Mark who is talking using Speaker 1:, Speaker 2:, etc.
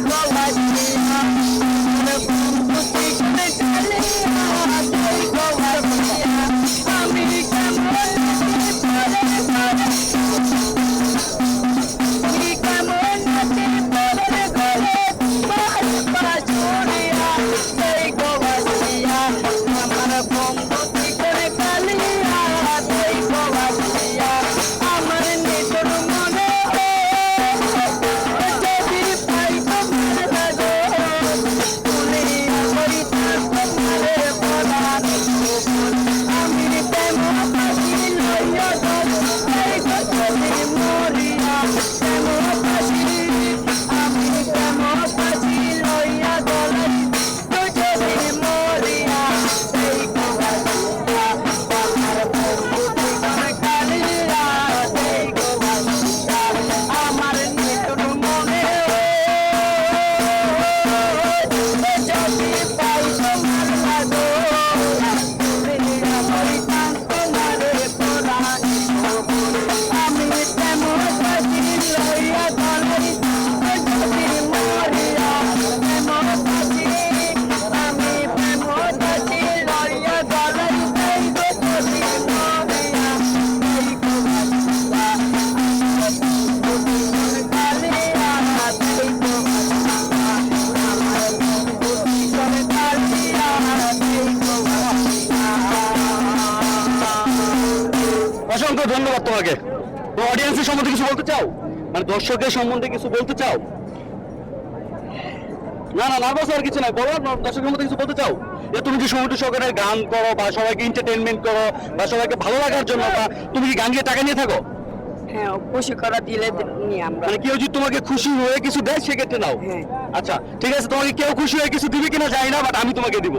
Speaker 1: No. তো অডিয়েন্সের সম্বন্ধে কিছু বলতে চাও? মানে দর্শকের সম্বন্ধে কিছু বলতে চাও? না না নার্ভাস আর কিছু নাই। বলো দর্শকের মধ্যে কিছু বলতে চাও? যে তুমি যে সমুদ্র সরকারের গান করো বা সবাইকে এন্টারটেনমেন্ট করো বা সবাইকে ভালো লাগার জন্য বা তুমি কি গান গিয়ে টাকা নিয়ে থাকো?
Speaker 2: হ্যাঁ খুশি করা দিলে নিয়ে আমরা।
Speaker 1: মানে কেউ যদি তোমাকে খুশি হয়ে কিছু দেয় সেক্ষেত্রে নাও।
Speaker 2: হ্যাঁ।
Speaker 1: আচ্ছা ঠিক আছে তোমাকে কেউ খুশি হয়ে কিছু দিবে কিনা জানি না বাট আমি তোমাকে দিব।